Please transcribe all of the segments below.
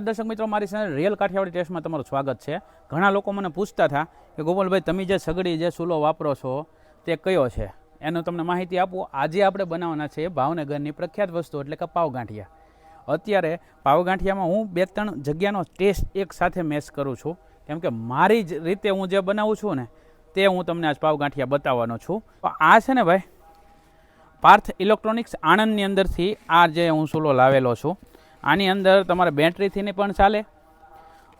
દર્શક મિત્રો, મારી સાથે રિયલ કાઠિયાવાડી ટેસ્ટમાં તમારું સ્વાગત છે. ઘણા લોકો મને પૂછતા હતા કે, ગોપાલભાઈ, તમે જે સગડી, જે ચૂલો વાપરો છો, તે કયો છે? એનો તમને માહિતી આપું. આજે આપણે બનાવવાના છે ભાવનગરની પ્રખ્યાત વસ્તુ, એટલે કે પાવગાંઠિયા. અત્યારે પાવગાંઠિયામાં હું બે ત્રણ જગ્યાનો ટેસ્ટ એક સાથે મેચ કરું છું. કેમ કે મારી જ રીતે હું જે બનાવું છું ને, તે હું તમને આજ પાવગાંઠિયા બતાવવાનો છું. આ છે ને ભાઈ, પાર્થ ઇલેક્ટ્રોનિક્સ આણંદની અંદરથી આ જે હું ચૂલો લાવેલો છું. આની અંદર તમારે બેટરીથીને પણ ચાલે.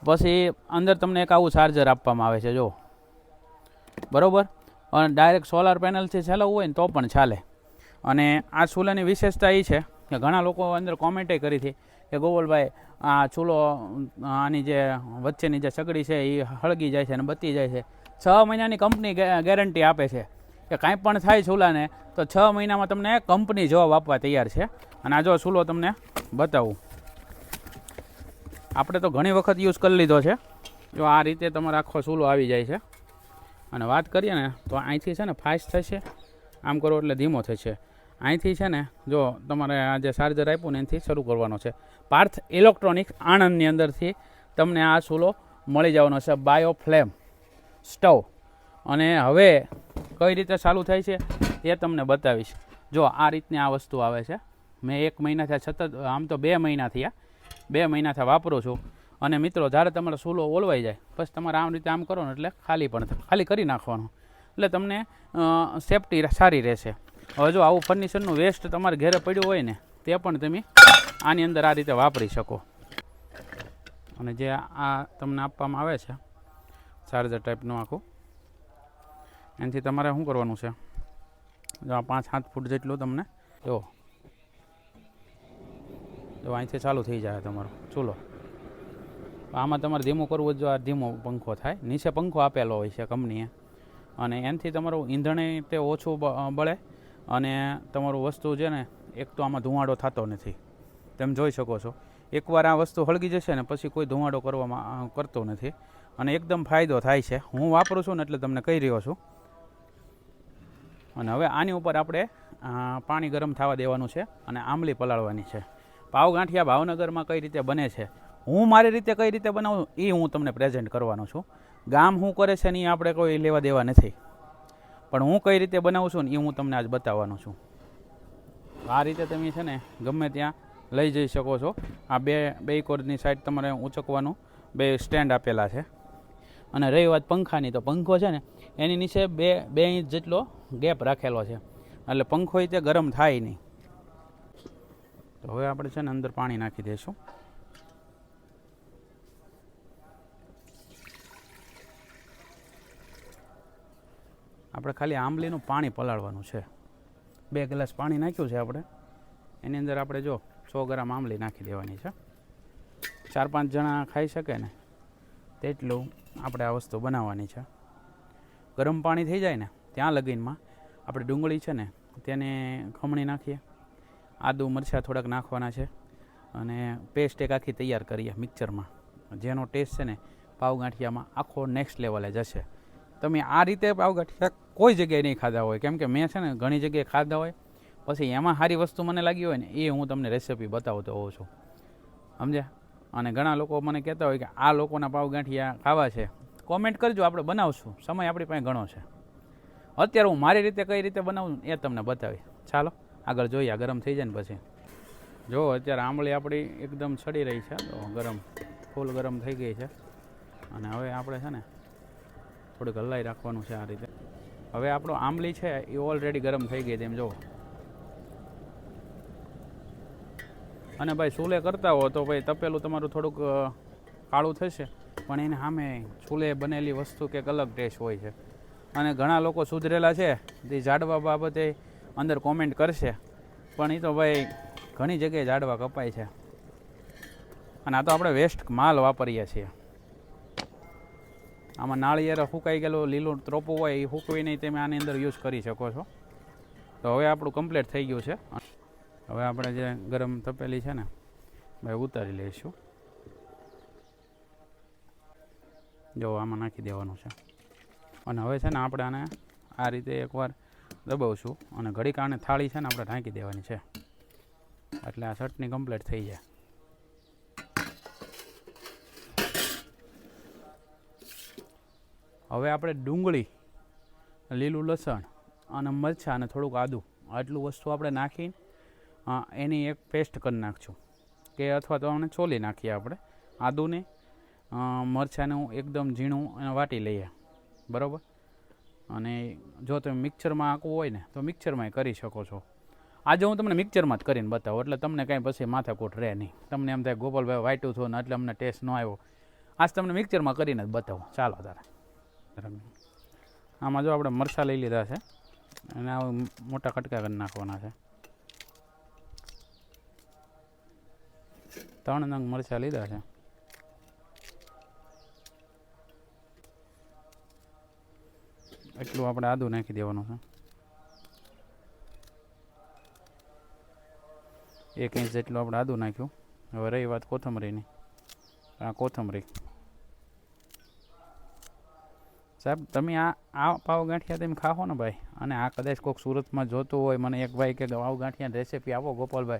પછી અંદર તમને એક આવું ચાર્જર આપવામાં આવે છે જો બરાબર? અને ડાયરેક્ટ સોલાર પેનલથી ચાલવું હોય ને તો પણ ચાલે. અને આ ચૂલાની વિશેષતા એ છે કે ઘણા લોકો અંદર કોમેન્ટે કરી હતી કે ગોવલભાઈ, આ ચૂલો, આની જે વચ્ચેની જે સગડી છે એ હળગી જાય છે અને બતી જાય છે. છ મહિનાની કંપની ગેરંટી આપે છે કે કાંઈ પણ થાય ચૂલાને તો છ મહિનામાં તમને કંપની જવાબ આપવા તૈયાર છે. અને આ જો ચૂલો તમને બતાવું. આપણે તો ઘણી વખત યુઝ કરી લીધો છે. જો આ રીતે તમારો આખો ચૂલો આવી જાય છે. અને વાત કરીએ ને, તો અહીંથી છે ને ફાસ્ટ થશે. આમ કરો એટલે ધીમો થશે. અહીંથી છે ને, જો તમારે આ જે ચાર્જર આપ્યું ને, એનાથી શરૂ કરવાનો છે. પાર્થ ઇલેક્ટ્રોનિક્સ આણંદની અંદરથી તમને આ ચૂલો મળી જવાનો છે. બાયો ફ્લેમ સ્ટવ અને હવે કઈ રીતે ચાલુ થાય છે, એ તમને બતાવીશ. જો આ રીતની આ વસ્તુ આવે છે. મેં એક મહિના થયા, સતત, આમ તો બે મહિના થયા. બે મહિનાથી વાપરો છું. અને મિત્રો, જ્યારે તમારો સૂલો ઓલવાઈ જાય, પછી તમારે આમ રીતે આમ કરો ને એટલે ખાલી પણ ખાલી કરી નાખવાનું. એટલે તમને સેફટી સારી રહેશે. હવે જો આવું ફર્નિચરનું વેસ્ટ તમારે ઘેરે પડ્યું હોય ને, તે પણ તમે આની અંદર આ રીતે વાપરી શકો. અને જે આ તમને આપવામાં આવે છે ચાર્જર ટાઈપનું આખું, એનાથી તમારે શું કરવાનું છે? જો આ પાંચ, સાત ફૂટ જેટલું તમને, જો જો અહીંથી ચાલુ થઈ જાય તમારો. ચૂલો. આમાં તમારે ધીમું કરવું જો આ ધીમો પંખો થાય. નીચે પંખો આપેલો હોય છે કંપનીએ. અને એનાથી તમારું ઈંધણે તે ઓછું બળે અને તમારું વસ્તુ છે ને, એક તો આમાં ધુમાડો થતો નથી. તમે જોઈ શકો છો. એકવાર આ વસ્તુ હળગી જશે ને, પછી કોઈ ધુમાડો કરવામાં કરતો નથી. અને એકદમ ફાયદો થાય છે. હું વાપરું છું ને, એટલે તમને કહી રહ્યો છું. અને હવે આની ઉપર આપણે પાણી ગરમ થવા દેવાનું છે અને આંબલી પલાળવાની છે. પાવ ગાંઠિયા ભાવનગરમાં કઈ રીતે બને છે? હું મારી રીતે કઈ રીતે બનાવું? એ હું તમને પ્રેઝન્ટ કરવાનો છું. ગામ શું કરે છે ને એ આપણે કોઈ લેવા દેવા નથી. પણ હું કઈ રીતે બનાવું છું ને એ હું તમને આજ બતાવવાનો છું. આ રીતે તમે છે ને ગમે ત્યાં લઈ જઈ શકો છો. આ બે બે કોર્ડની સાઈડ તમારે ઊંચકવાનું બે સ્ટેન્ડ આપેલા છે. અને રહી વાત પંખાની, તો પંખો છે ને એની નીચે બે બે ઇંચ જેટલો ગેપ રાખેલો છે. એટલે પંખો એ તે ગરમ થાય નહીં. તો હવે આપણે છે ને અંદર પાણી નાખી દઈશું. આપણે ખાલી આંબલીનું પાણી પલાળવાનું છે. બે ગ્લાસ પાણી નાખ્યું છે આપણે. એની અંદર આપણે જો સો ગ્રામ આંબલી નાખી દેવાની છે. ચાર પાંચ જણા ખાઈ શકે ને તેટલું આપણે આ વસ્તુ બનાવવાની છે. ગરમ પાણી થઈ જાય ને ત્યાં લગીનમાં આપણે ડુંગળી છે ને તેને ખમણી નાખીએ. આદુ મરચાં થોડાક નાખવાના છે અને પેસ્ટ એક આખી તૈયાર કરીએ મિક્સરમાં. જેનો ટેસ્ટ છે ને પાવગાંઠિયામાં આખો નેક્સ્ટ લેવલે જશે. તમે આ રીતે પાવગાંઠિયા કોઈ જગ્યાએ નહીં ખાધા હોય. કેમ કે મેં છે ને ઘણી જગ્યાએ ખાધા હોય. પછી એમાં સારી વસ્તુ મને લાગી હોય ને એ હું તમને રેસિપી બતાવતો હોઉં છું. સમજ્યા? અને ઘણા લોકો મને કહેતા હોય કે આ લોકોના પાવગાંઠિયા ખાવા છે. કોમેન્ટ કરજો, આપણે બનાવશું. સમય આપણી પાસે ઘણો છે. અત્યારે હું મારી રીતે કઈ રીતે બનાવું એ તમને બતાવી ચાલો. આગળ જોઈએ ગરમ થઈ જાય ને પછી. જો, અત્યારે આંબળી આપણી એકદમ છડી રહી છે. તો ગરમ, ફૂલ ગરમ થઈ ગઈ છે. અને હવે આપણે છે ને થોડીક હલાઈ રાખવાનું છે આ રીતે. હવે આપણો આંબલી છે, એ ઓલરેડી ગરમ થઈ ગઈ તેમ જુઓ અને ભાઈ ચૂલે કરતા હો તો ભાઈ, તપેલું તમારું થોડુંક કાળું થશે. પણ એને સામે ચૂલે બનેલી વસ્તુ કંઈક અલગ ટેસ્ટ હોય છે. અને ઘણા લોકો સુધરેલા છે. તે ઝાડવા બાબતે અંદર કોમેન્ટ કરશે. પણ એ તો ભાઈ ઘણી જગ્યાએ ઝાડવા કપાય છે. અને આ તો આપણે વેસ્ટ માલ વાપરીએ છીએ. આમાં નાળિયેર સુકાઈ ગયેલો, લીલું ત્રોપો હોય એ સૂકવીને તમે આની અંદર યુઝ કરી શકો છો. તો હવે આપણું કમ્પ્લીટ થઈ ગયું છે. હવે આપણે જે ગરમ તપેલી છે ને, ભાઈ ઉતારી લઈશું. જો આમાં નાખી દેવાનું છે. અને હવે છે ને આપણે આને આ રીતે એકવાર દબાવશું અને ઘડી કારણે થાળી છે ને આપણે ઢાંકી દેવાની છે. એટલે આ ચટણી કમ્પ્લીટ થઈ જાય. હવે આપણે ડુંગળી, લીલું લસણ અને મરચાં અને થોડુંક આદું, આટલું વસ્તુ આપણે નાખી એની એક પેસ્ટ કરી નાખશું. કે અથવા તો આપણે છોલી નાખીએ આપણે આદુને હું એકદમ ઝીણું અને વાટી લઈએ. બરાબર? અને જો તમે મિક્સરમાં આંકવું હોય ને, તો મિક્સરમાં કરી શકો છો. આજે હું તમને મિક્સરમાં જ કરીને બતાવું, એટલે તમને કાંઈ પછી માથાકૂટ રહે નહીં. તમને એમ થાય, ગોપાલભાઈ વાટ્યું થયું ને, એટલે અમને ટેસ્ટ ન આવ્યો. આજ તમને મિક્સરમાં કરીને જ બતાવું. ચાલો તારે. આમાં જો આપણે મરચાં લઈ લીધા છે, અને આ મોટા કટકા કરી નાખવાના છે. ત્રણ નંગ મરચાં લીધા છે. એટલું આપણે આદું નાખી દેવાનું છે. એક ઇંચ જેટલું આપણે આદું નાખ્યું. હવે રહી વાત કોથમરીની. આ કોથમરી. સાહેબ, તમે આ આ પાવ ગાંઠિયા તમે ખાઓ ને ભાઈ? અને આ કદાચ કોઈક સુરતમાં જોતું હોય, મને એક ભાઈ કે પાવ ગાંઠિયા રેસીપી આપો ગોપાલભાઈ.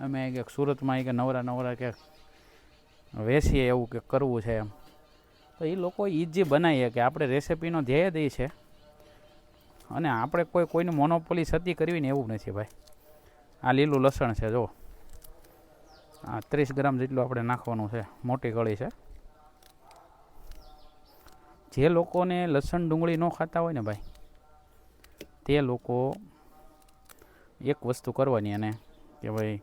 અમે કે સુરતમાં કે નવરા નવરા કે વેસીએ એવું કે કરવું છે એમ. તો એ લોકો ઈજી બનાવીએ કે આપણે રેસીપીનો ધ્યેય દે છે. અને આપણે કોઈ કોઈની મોનોપોલી સતી કરવી ને એવું નથી ભાઈ. આ લીલું લસણ છે જો આ ત્રીસ ગ્રામ જેટલું આપણે નાખવાનું છે, મોટી કળી છે. જે લોકોને લસણ ડુંગળી ન ખાતા હોય ને ભાઈ, તે લોકો એક વસ્તુ કરવાની અને કે ભાઈ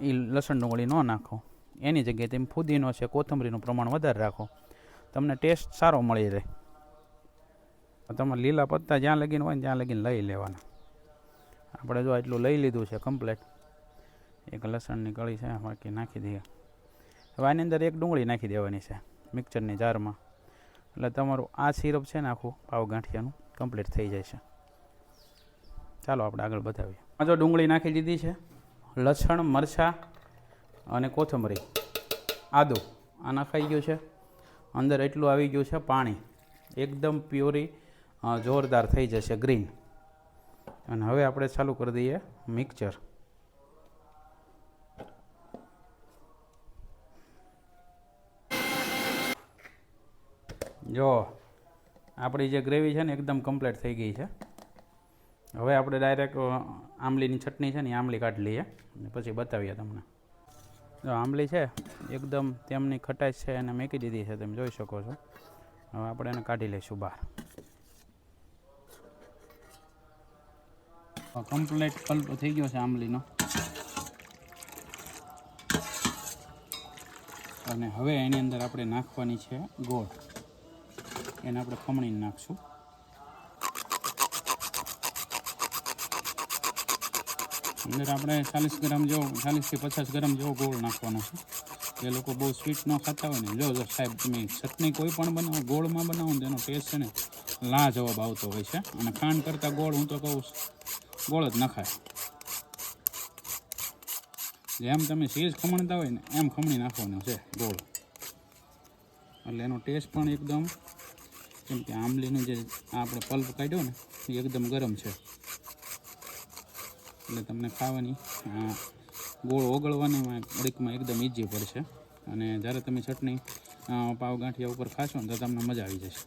એ લસણ ડુંગળી ન નાખો. એની જગ્યાએ તમે ફુદીનો છે, કોથમરીનું પ્રમાણ વધારે રાખો. તમને ટેસ્ટ સારો મળી રહે. તમારે લીલા પત્તા જ્યાં લગીને હોય ને ત્યાં લગીને લઈ લેવાના. આપણે જો એટલું લઈ લીધું છે કમ્પ્લેટ એક લસણની કળી છે, બાકી નાખી દઈએ. હવે આની અંદર એક ડુંગળી નાખી દેવાની છે, મિક્સરની જારમાં. એટલે તમારું આ સિરપ છે ને આખું પાવ ગાંઠિયાનું કમ્પ્લીટ થઈ જાય છે. ચાલો આપણે આગળ બતાવીએ આ જો ડુંગળી નાખી દીધી છે, લસણ, મરચાં અને કોથમરી. આદું. આ નાખાઈ ગયું છે. અંદર એટલું આવી ગયું છે પાણી. એકદમ પ્યોરી જોરદાર થઈ જશે ગ્રીન. અને હવે આપણે ચાલુ કરી દઈએ મિક્સચર જો, આપણી જે ગ્રેવી છે ને એકદમ કમ્પ્લીટ થઈ ગઈ છે. હવે આપણે ડાયરેક્ટ આંબલીની ચટણી છે ને આંબલી કાઢી લઈએ. અને પછી બતાવીએ તમને. જો, આંબલી છે, એકદમ તેમની ખટાશ છે એને મેકી દીધી છે, તમે જોઈ શકો છો. હવે આપણે એને કાઢી લઈશું બહાર. કમ્પ્લીટ પલટો થઈ ગયો છે આંબલીનો. અને હવે એની અંદર આપણે નાખવાની છે ગોળ. એને આપણે ખમણીને નાખશું. અંદર આપણે ચાલીસ ગ્રામ જેવો ચાલીસથી પચાસ ગ્રામ જેવો ગોળ નાખવાનો છે. જે લોકો બહુ સ્વીટ ન ખાતા હોય ને. જો સાહેબ, તમે ચટણી કોઈ પણ બનાવો, ગોળમાં બનાવો ને તેનો ટેસ્ટ છે ને લા જવાબ આવતો હોય છે. અને ખાંડ કરતાં ગોળ હું તો કહું ગોળ જ નખાય. જેમ તમે સીઝ ખમણતા હોય ને, એમ ખમણી નાખવાનો છે ગોળ. એટલે એનો ટેસ્ટ પણ એકદમ, કેમ કે આંબલીનું જે આપણે પલ્પ કાઢ્યો ને, એ એકદમ ગરમ છે. એટલે તમને ખાવાની ગોળ ઓગળવાની અડીકમાં એકદમ ઈજી પડશે અને જ્યારે તમે ચટણી પાવગાંઠિયા ઉપર ખાશો ને, તો તમને મજા આવી જશે.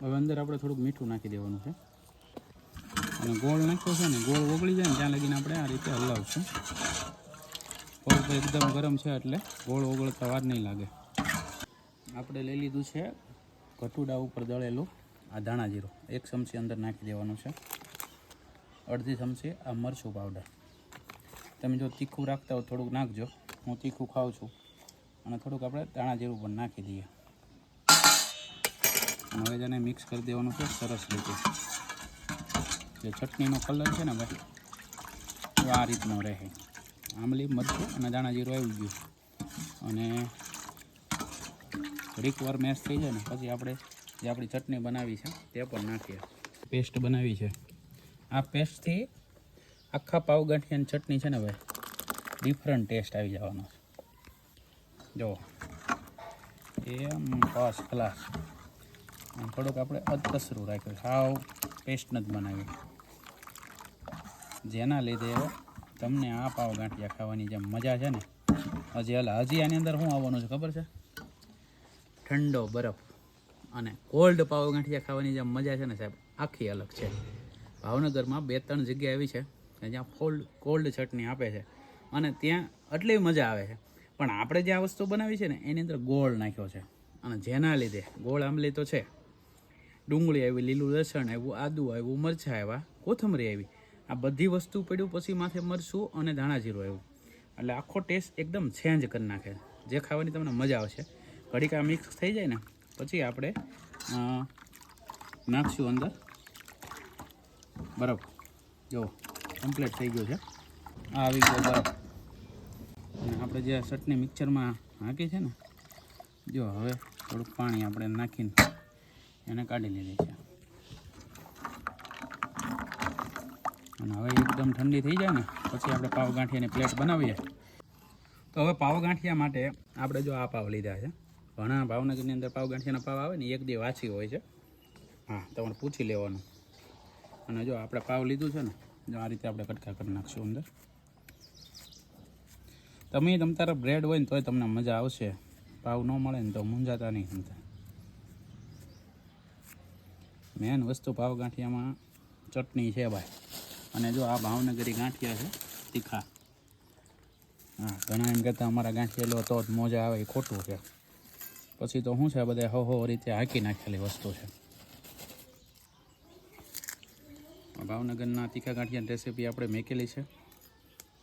હવે અંદર આપણે થોડુંક મીઠું નાખી દેવાનું છે. અને ગોળ નાખ્યો છે ને, ગોળ ઓગળી જાય ને ત્યાં લગીને આપણે આ રીતે હલાવશું. તો એકદમ ગરમ છે એટલે ગોળ ઓગળતા વાર નહીં લાગે. આપણે લઈ લીધું છે ઘટુડા ઉપર દળેલું આ ધાણા જીરું. એક ચમચી અંદર નાખી દેવાનું છે. અડધી ચમચી આ મરચું પાવડર તમે જો તીખું રાખતા હો થોડુંક નાખજો. હું તીખું ખાઉં છું. અને થોડુંક આપણે ધાણા જીરું પણ નાખી દઈએ. હવે જેને મિક્સ કરી દેવાનું છે સરસ રીતે. જે ચટણીનો કલર છે ને ભાઈ, એ આ રીતનો રહે. આંબલી, મરચું અને દાણા જીરું આવી ગયું. અને ઘડીક વાર મેશ થઈ જાય ને, પછી આપણે જે આપણી ચટણી બનાવી છે, તે પણ નાખીએ. પેસ્ટ બનાવી છે. આ પેસ્ટથી આખા પાવગાંઠિયાની ચટણી છે ને ભાઈ ડિફરન્ટ ટેસ્ટ આવી જવાનો છે. જો એમ ફર્સ્ટ ક્લાસ થોડુંક આપણે અધકસરું રાખ્યું સાવ પેસ્ટ નથી બનાવી જેના લીધે તમને આ પાવ ગાંઠિયા ખાવાની જે મજા છે ને. હજી હલા હજી આની અંદર શું આવવાનું છે ખબર છે? ઠંડો બરફ અને કોલ્ડ પાવ ગાંઠિયા ખાવાની જે મજા છે ને સાહેબ. આખી અલગ છે. ભાવનગરમાં બે ત્રણ જગ્યા એવી છે જ્યાં ફોલ્ડ, કોલ્ડ ચટણી આપે છે અને ત્યાં એટલી મજા આવે છે. પણ આપણે જે આ વસ્તુ બનાવી છે ને, એની અંદર ગોળ નાખ્યો છે. અને જેના લીધે, ગોળ આંબલી તો છે. ડુંગળી આવી, લીલું લસણ આવ્યું, આદુ આવ્યું, મરચાં આવ્યા, કોથમરી આવી. આ બધી વસ્તુ પડ્યું પછી માથે મરશું અને ધાણા જીરું આવ્યું. એટલે આખો ટેસ્ટ એકદમ ચેન્જ કરી નાખે. જે ખાવાની તમને મજા આવશે. ઘડીક આ મિક્સ થઈ જાય ને, પછી આપણે નાખશું અંદર. બરફ જો કમ્પ્લીટ થઈ ગયું છે. આ આવી ગયો બરફ અને આપણે જે ચટણી મિક્સરમાં નાખી છે ને, જો હવે થોડુંક પાણી આપણે નાખીને એને કાઢી લીધી છે. અને હવે એકદમ ઠંડી થઈ જાય ને, પછી આપણે પાવગાંઠિયાની પ્લેટ બનાવીએ. તો હવે પાવગાંઠિયા માટે આપણે જો આ પાવ લીધા છે. ઘણા ભાવનગરની અંદર પાવગાંઠિયાના પાવ આવે ને એક દી વાછી હોય છે. હા તમારે પૂછી લેવાનું. અને જો આપણે પાવ લીધું છે ને, જો આ રીતે આપણે કટકા કરી નાખશું અંદર. તમે તમ તારા બ્રેડ હોય ને, તોય તમને મજા આવશે. પાવ ન મળે ને, તો મૂંઝાતા નહીં તમતા મેન વસ્તુ પાવગાંઠિયામાં ચટણી છે ભાઈ. અને જો આ ભાવનગરી ગાંઠિયા છે, તીખા. હા, ઘણા એમ કહેતા અમારા ગાંઠિયા લો તો જ મોજા આવે, એ ખોટું છે. પછી તો શું છે બધા હો હો રીતે હાંકી નાખેલી વસ્તુ છે. ભાવનગરના તીખા ગાંઠિયાની રેસીપી આપણે મેકેલી છે.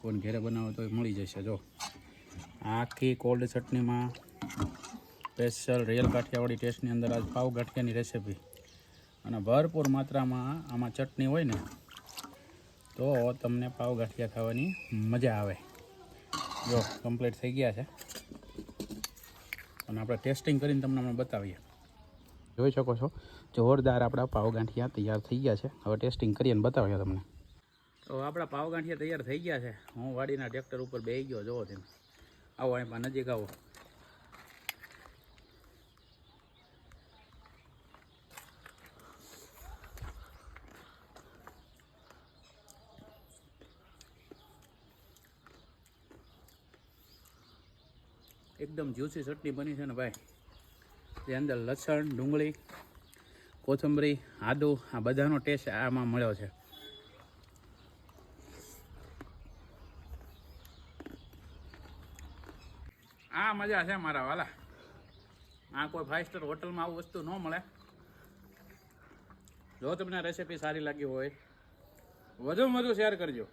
કોઈને ઘરે બનાવો તો મળી જશે, જો. આખી કોલ્ડ ચટણીમાં સ્પેશિયલ રિયલ કાઠિયાવાડી ટેસ્ટની અંદર આજ પાવ ગાંઠિયાની રેસીપી અને ભરપૂર માત્રામાં આમાં ચટણી હોય ને તો તમને પાવ ગાંઠિયા ખાવાની મજા આવે. જો કમ્પ્લીટ થઈ ગયા છે. અને આપણે ટેસ્ટિંગ કરીને તમને અમે બતાવીએ. જોઈ શકો છો, જોરદાર આપણા પાવગાંઠિયા તૈયાર થઈ ગયા છે. હવે ટેસ્ટિંગ કરીને બતાવીએ તમને. તો આપણા પાવગાંઠિયા તૈયાર થઈ ગયા છે. હું વાડીના ટ્રેક્ટર ઉપર બેસી ગયો, જોવો તમે. આવો, એમાં નજીક આવો. એકદમ જ્યુસી ચટણી બની છે ને ભાઈ. જે અંદર લસણ, ડુંગળી, કોથમરી, આદુ, આ બધાનો ટેસ્ટ આમાં મળ્યો છે. આ મજા છે મારા વાલા. આ કોઈ ફાઇવ સ્ટાર હોટલમાં આવું વસ્તુ ન મળે. જો તમને રેસીપી સારી લાગી હોય વધુ વધુ શેર કરજો.